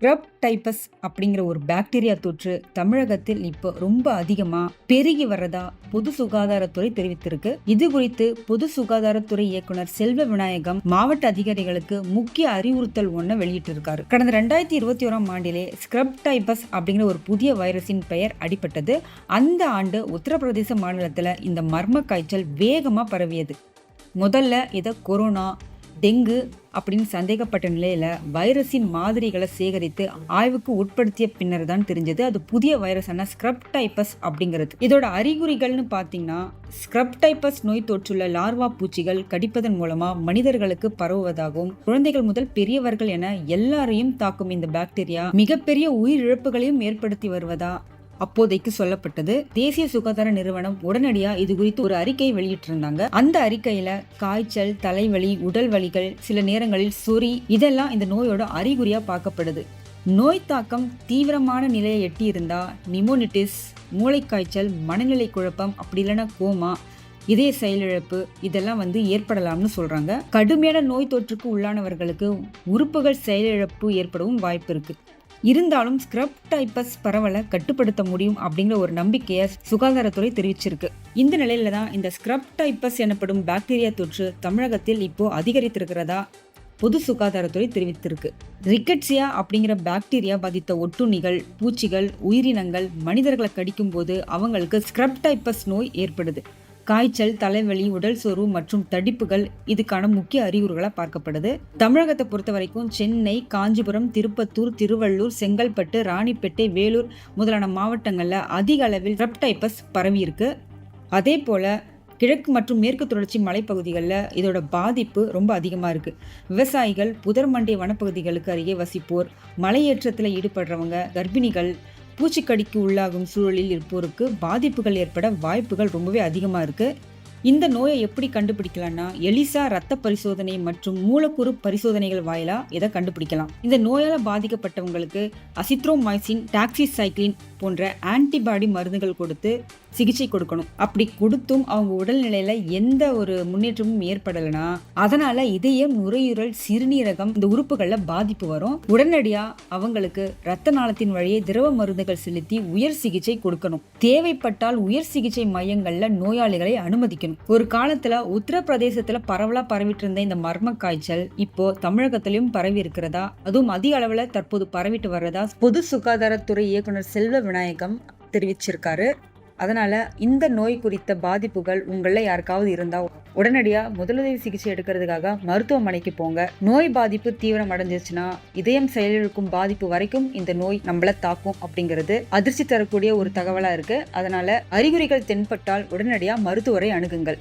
ரப் டைப்பஸ் அப்படிங்கிற ஒரு பாக்டீரியா தொற்று தமிழகத்தில் இப்போ ரொம்ப அதிகமா பெருகி வர்றதா பொது சுகாதாரத்துறை தெரிவித்திருக்கு. இது குறித்து பொது சுகாதாரத்துறை இயக்குனர் செல்வ விநாயகம் மாவட்ட அதிகாரிகளுக்கு முக்கிய அறிவுறுத்தல் ஒன்று வெளியிட்டிருக்காரு. கடந்த ரெண்டாயிரத்தி இருபத்தி ஓராம் ஆண்டிலே ஸ்க்ரப் டைப்பஸ் அப்படிங்கிற ஒரு புதிய வைரஸின் பெயர் அடிபட்டது. அந்த ஆண்டு உத்தரப்பிரதேச மாநிலத்தில் இந்த மர்ம காய்ச்சல் வேகமாக பரவியது. முதல்ல இதை கொரோனா டெங்கு அப்படின்னு சந்தேகப்பட்ட நிலையில் வைரஸின் மாதிரிகளை சேகரித்து ஆய்வுக்கு உட்படுத்திய பின்னர் தான் தெரிஞ்சது. அது புதிய வைரஸான ஸ்க்ரப் டைப்பஸ் அப்படிங்கிறது. இதோட அறிகுறிகள்னு பார்த்தீங்கன்னா ஸ்க்ரப் டைப்பஸ் நோய் தொற்றுள்ள லார்வா பூச்சிகள் கடிப்பதன் மூலமாக மனிதர்களுக்கு பரவுவதாகவும் குழந்தைகள் முதல் பெரியவர்கள் என எல்லாரையும் தாக்கும் இந்த பாக்டீரியா மிகப்பெரிய உயிரிழப்புகளையும் ஏற்படுத்தி வருவதா அப்போதைக்கு சொல்லப்பட்டது. தேசிய சுகாதார நிறுவனம் உடனடியா இது குறித்து ஒரு அறிக்கை வெளியிட்டிருந்தாங்க. அந்த அறிக்கையில காய்ச்சல் தலைவலி உடல் வலிகள் சில நேரங்களில் சொறி இதெல்லாம் இந்த நோயோட அறிகுறியா பார்க்கப்படுது. நோய் தாக்கம் தீவிரமான நிலையை எட்டி இருந்தா நிமோனிட்டிஸ் மூளைக்காய்ச்சல் மனநிலை குழப்பம் அப்படி இல்லைன்னா கோமா இதய செயலிழப்பு இதெல்லாம் வந்து ஏற்படலாம்னு சொல்றாங்க. கடுமையான நோய் தொற்றுக்கு உள்ளானவர்களுக்கு உறுப்புகள் செயலிழப்பு ஏற்படவும் வாய்ப்பு இருக்கு. இருந்தாலும் ஸ்க்ரப் டைப்பஸ் பரவலை கட்டுப்படுத்த முடியும் அப்படிங்கிற ஒரு நம்பிக்கையை சுகாதாரத்துறை தெரிவிச்சிருக்கு. இந்த நிலையில தான் இந்த ஸ்க்ரப் டைப்பஸ் எனப்படும் பாக்டீரியா தொற்று தமிழகத்தில் இப்போ அதிகரித்திருக்கிறதா பொது சுகாதாரத்துறை தெரிவித்திருக்கு. ரிக்கட்சியா அப்படிங்கிற பாக்டீரியா பாதித்த ஒட்டுண்ணிகள் பூச்சிகள் உயிரினங்கள் மனிதர்களை கடிக்கும் போது அவங்களுக்கு ஸ்க்ரப் டைப்பஸ் நோய் ஏற்படுது. காய்ச்சல் தலைவலி உடல் சோர்வு மற்றும் தடிப்புகள் இதுக்கான முக்கிய அறிகுறிகளாக பார்க்கப்படுது. தமிழகத்தை பொறுத்த வரைக்கும் சென்னை காஞ்சிபுரம் திருப்பத்தூர் திருவள்ளூர் செங்கல்பட்டு ராணிப்பேட்டை வேலூர் முதலான மாவட்டங்களில் அதிக அளவில் ரெப்டைப்பஸ் பரவி இருக்கு. அதே போல் கிழக்கு மற்றும் மேற்கு தொடர்ச்சி மலைப்பகுதிகளில் இதோட பாதிப்பு ரொம்ப அதிகமாக இருக்குது விவசாயிகள் புதர் மண்டிய வனப்பகுதிகளுக்கு அருகே வசிப்போர் மலையேற்றத்தில் ஈடுபடுறவங்க கர்ப்பிணிகள் பூச்சிக்கடிக்கு உள்ளாகும் சூழலில் இருப்போருக்கு பாதிப்புகள் ஏற்பட வாய்ப்புகள் ரொம்பவே அதிகமாக இருக்குது இந்த நோயை எப்படி கண்டுபிடிக்கலாம்னா எலிசா ரத்த பரிசோதனை மற்றும் மூலக்கூறு பரிசோதனைகள் வாயிலா இதை கண்டுபிடிக்கலாம்? இந்த நோயால் பாதிக்கப்பட்டவங்களுக்கு அசித்ரோமைசின் டாக்ஸிசைக்ளின் போன்ற ஆன்டிபாடி மருந்துகள் கொடுத்து சிகிச்சை கொடுக்கணும். அப்படி கொடுத்தும் அவங்க உடல்நிலையில எந்த ஒரு முன்னேற்றமும் ஏற்படலைன்னா அதனால இதயம் நுரையீரல் சிறுநீரகம் இந்த உறுப்புகள்ல பாதிப்பு வரும். உடனடியா அவங்களுக்கு ரத்த நாளத்தின் வழியே திரவ மருந்துகள் செலுத்தி உயர் சிகிச்சை கொடுக்கணும். தேவைப்பட்டால் உயர் சிகிச்சை மையங்கள்ல நோயாளிகளை அனுமதிக்கணும். ஒரு காலத்துல உத்தரப்பிரதேசத்துல பரவலா பரவிட்டு இருந்த இந்த மர்ம காய்ச்சல் இப்போ தமிழகத்திலும் பரவி இருக்கிறதா? அதுவும் அதிக அளவுல தற்போது பரவிட்டு வர்றதா? பொது சுகாதாரத்துறை இயக்குனர் செல்வ விநாயகம் தெரிவிச்சிருக்காரு. அதனால இந்த நோய் குறித்த பாதிப்புகள் உங்களில் யாருக்காவது இருந்தால் உடனடியாக முதலுதவி சிகிச்சை எடுக்கிறதுக்காக மருத்துவமனைக்கு போங்க. நோய் பாதிப்பு தீவிரம் அடைஞ்சிச்சுன்னா இதயம் செயலிழக்கும் பாதிப்பு வரைக்கும் இந்த நோய் நம்மளை தாக்கும் அப்படிங்கிறது அதிர்ச்சி தரக்கூடிய ஒரு தகவலாக இருக்குது அதனால் அறிகுறிகள் தென்பட்டால் உடனடியாக மருத்துவரை அணுகுங்கள்.